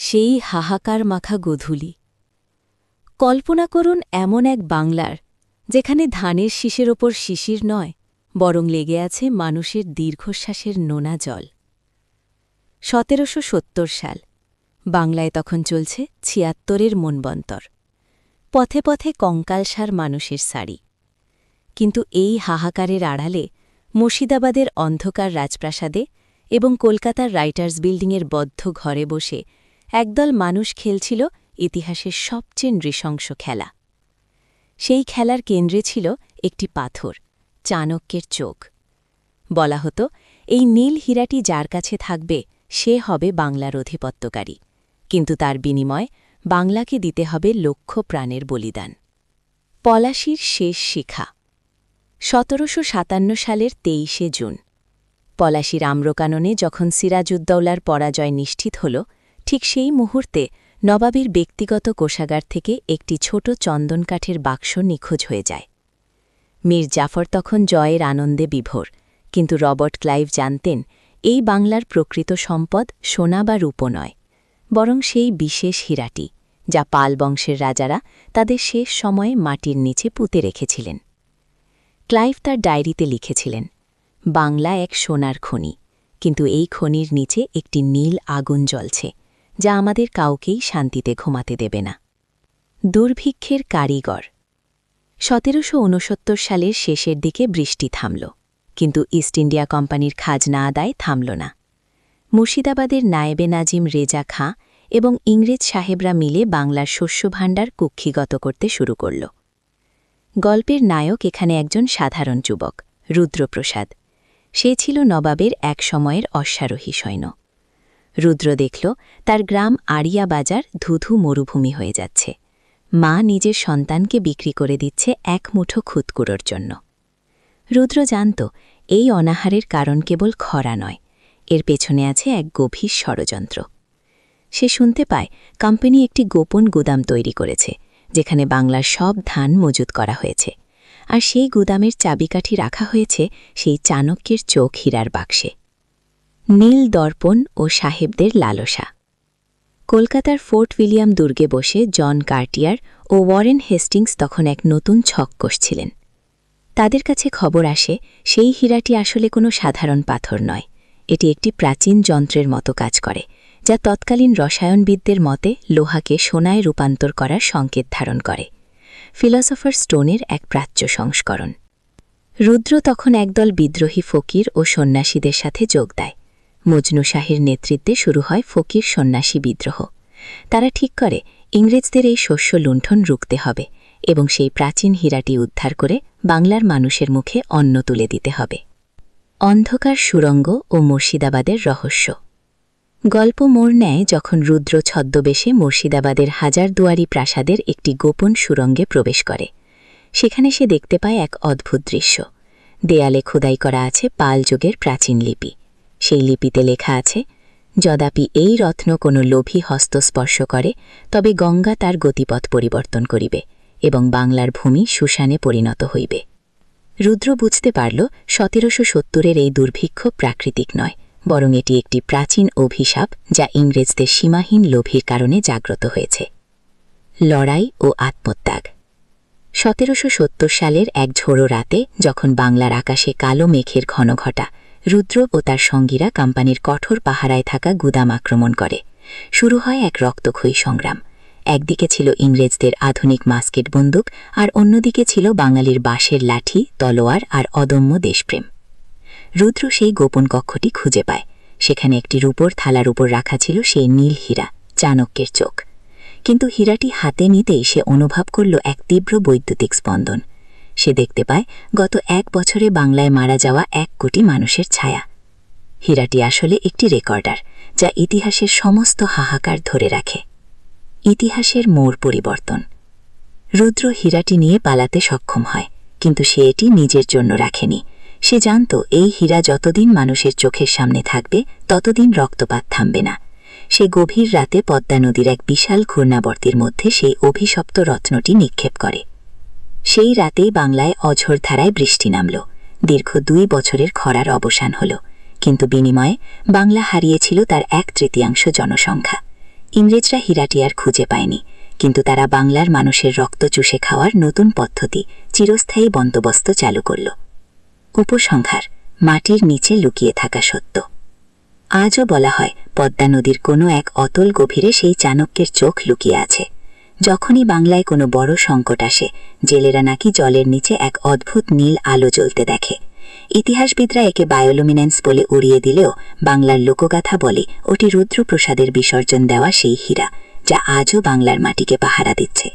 সেই হাহাকার মাখা গোধূলি। কল্পনা করুন এমন এক বাংলার, যেখানে ধানের শীষের ওপর শিশির নয়, বরং লেগে আছে মানুষের দীর্ঘশ্বাসের নোনা জল। সতেরোশো সত্তর সাল, বাংলায় তখন চলছে ছিয়াত্তরের মনবন্তর। পথে পথে কঙ্কালসার মানুষের সারি। কিন্তু এই হাহাকারের আড়ালে মুর্শিদাবাদের অন্ধকার রাজপ্রাসাদে এবং কলকাতার রাইটার্স বিল্ডিংয়ের বদ্ধ ঘরে বসে একদল মানুষ খেলছিল ইতিহাসের সবচেয়ে নৃশংস খেলা। সেই খেলার কেন্দ্রে ছিল একটি পাথর, চাণক্যের চোখ। বলা হতো, এই নীল হীরাটি যার কাছে থাকবে, সে হবে বাংলার অধিপত্যকারী কিন্তু তার বিনিময় বাংলাকে দিতে হবে লক্ষ প্রাণের বলিদান। পলাশির শেষ শিখা। সতেরোশো সাতান্ন সালের তেইশে জুন। পলাশির আম্রকাননে যখন সিরাজউদ্দৌলার পরাজয় নিশ্চিত হল ঠিক সেই মুহূর্তে নবাবের ব্যক্তিগত কোষাগার থেকে একটি ছোট চন্দনকাঠের বাক্স নিখোঁজ হয়ে যায়। মীর জাফর তখন জয়ের আনন্দে বিভোর, কিন্তু রবার্ট ক্লাইভ জানতেন, এই বাংলার প্রকৃত সম্পদ সোনা বা রূপ নয়, বরং সেই বিশেষ হীরাটি, যা পাল বংশের রাজারা তাদের শেষ সময়ে মাটির নিচে পুঁতে রেখেছিলেন। ক্লাইভ তার ডায়েরিতে লিখেছিলেন, বাংলা এক সোনার খনি, কিন্তু এই খনির নিচে একটি নীল আগুন জ্বলছে। যা আমাদের কাউকেই শান্তিতে ঘুমাতে দেবে না। দুর্ভিক্ষের কারিগর। সতেরোশো ঊনসত্তর সালের শেষের দিকে বৃষ্টি থামল, কিন্তু ইস্ট ইন্ডিয়া কোম্পানির খাজনা আদায় থামল না। মুর্শিদাবাদের নায়েবে নাজিম রেজা খাঁ এবং ইংরেজ সাহেবরা মিলে বাংলার শস্য ভাণ্ডার কুক্ষিগত করতে শুরু করল। গল্পের নায়ক এখানে একজন সাধারণ যুবক, রুদ্রপ্রসাদ। সে ছিল নবাবের এক সময়ের অশ্বারোহী সৈন্য। রুদ্র দেখল, তার গ্রাম আড়িয়া বাজার ধুধু মরুভূমি হয়ে যাচ্ছে। মা নিজের সন্তানকে বিক্রি করে দিচ্ছে এক মুঠো খুদকুড়োর জন্য। রুদ্র জানত, এই অনাহারের কারণ কেবল খরা নয়, এর পেছনে আছে এক গভীর ষড়যন্ত্র। সে শুনতে পায়, কোম্পানি একটি গোপন গুদাম তৈরি করেছে, যেখানে বাংলার সব ধান মজুত করা হয়েছে। আর সেই গুদামের চাবিকাঠি রাখা হয়েছে সেই চাণক্যের চোখ হীরার বাক্সে। নীল দর্পণ ও সাহেবদের লালসা। কলকাতার ফোর্ট উইলিয়াম দুর্গে বসে জন কার্টিয়ার ও ওয়ারেন হেস্টিংস তখন এক নতুন ছক কষছিলেন। তাদের কাছে খবর আসে, সেই হীরাটি আসলে কোনো সাধারণ পাথর নয়। এটি একটি প্রাচীন যন্ত্রের মতো কাজ করে, যা তৎকালীন রসায়নবিদদের মতে লোহাকে সোনায় রূপান্তর করার সংকেত ধারণ করে। ফিলসফার স্টোনের এক প্রাচ্য সংস্করণ। রুদ্র তখন একদল বিদ্রোহী ফকির ও সন্ন্যাসীদের সাথে যোগ দেয়। মজনু শাহের নেতৃত্বে শুরু হয় ফকির সন্ন্যাসী বিদ্রোহ। তারা ঠিক করে, ইংরেজদের এই শস্য লুণ্ঠন রুখতে হবে এবং সেই প্রাচীন হীরাটি উদ্ধার করে বাংলার মানুষের মুখে অন্ন তুলে দিতে হবে। অন্ধকার সুরঙ্গ ও মুর্শিদাবাদের রহস্য। গল্প মোড় নেয় যখন রুদ্র ছদ্মবেশে মুর্শিদাবাদের হাজারদুয়ারি প্রাসাদের একটি গোপন সুরঙ্গে প্রবেশ করে। সেখানে সে দেখতে পায় এক অদ্ভুত দৃশ্য। দেয়ালে খোদাই করা আছে পাল যুগের প্রাচীন লিপি। সেই লিপিতে লেখা আছে, যদাপি এই রত্ন কোনো লোভী হস্ত স্পর্শ করে, তবে গঙ্গা তার গতিপথ পরিবর্তন করিবে এবং বাংলার ভূমি সুশানে পরিণত হইবে রুদ্র বুঝতে পারল, সতেরোশো সত্তরের এই দুর্ভিক্ষ প্রাকৃতিক নয়, বরং এটি একটি প্রাচীন অভিশাপ যা ইংরেজদের সীমাহীন লোভীর কারণে জাগ্রত হয়েছে। লড়াই ও আত্মত্যাগ। সতেরোশো সত্তর সালের এক ঝোড়ো রাতে যখন বাংলার আকাশে কালো মেঘের ঘনঘটা রুদ্র ও তার সঙ্গীরা কোম্পানির কঠোর পাহারায় থাকা গুদাম আক্রমণ করে। শুরু হয় এক রক্তক্ষয়ী সংগ্রাম। একদিকে ছিল ইংরেজদের আধুনিক মাস্কেট বন্দুক, আর অন্যদিকে ছিল বাঙালির বাঁশের লাঠি, তলোয়ার আর অদম্য দেশপ্রেম। রুদ্র সেই গোপন কক্ষটি খুঁজে পায়। সেখানে একটি রূপর থালার উপর রাখা ছিল সেই নীল হীরা, চাণক্যের চোখ। কিন্তু হীরাটি হাতে নিতেই সে অনুভব করল এক তীব্র বৈদ্যুতিক স্পন্দন। সে দেখতে পায় গত এক বছরে বাংলায় মারা যাওয়া এক কোটি মানুষের ছায়া। হীরাটি আসলে একটি রেকর্ডার, যা ইতিহাসের সমস্ত হাহাকার ধরে রাখে। ইতিহাসের মোড় পরিবর্তন। রুদ্র হীরাটি নিয়ে পালাতে সক্ষম হয়, কিন্তু সে এটি নিজের জন্য রাখেনি। সে জানত, এই হীরা যতদিন মানুষের চোখের সামনে থাকবে, ততদিন রক্তপাত থামবে না। সে গভীর রাতে পদ্মা নদীর এক বিশাল ঘূর্ণাবর্তির মধ্যে সেই অভিশপ্ত রত্নটি নিক্ষেপ করে। সেই রাতেই বাংলায় অঝোর ধারায় বৃষ্টি নামল। দীর্ঘ দুই বছরের খরার অবসান হল। কিন্তু বিনিময়ে বাংলা হারিয়েছিল তার এক তৃতীয়াংশ জনসংখ্যা। ইংরেজরা হীরাটি আর খুঁজে পায়নি, কিন্তু তারা বাংলার মানুষের রক্ত চুষে খাওয়ার নতুন পদ্ধতি চিরস্থায়ী বন্দোবস্ত চালু করল। উপসংহার, মাটির নিচে লুকিয়ে থাকা সত্য। আজও বলা হয়, পদ্মা নদীর কোনো এক অতল গভীরে সেই চাণক্যের চোখ লুকিয়ে আছে। যখনই বাংলায় কোনো বড় সংকট আসে, জেলেরা নাকি জলের নিচে এক অদ্ভুত নীল আলো জ্বলতে দেখে। ইতিহাসবিদরা একে বায়োলুমিনেন্স বলে উড়িয়ে দিলেও বাংলার লোকগাথা বলে ওটি রুদ্রপ্রসাদের বিসর্জন দেওয়া সেই হীরা, যা আজও বাংলার মাটিকে পাহারা দিচ্ছে।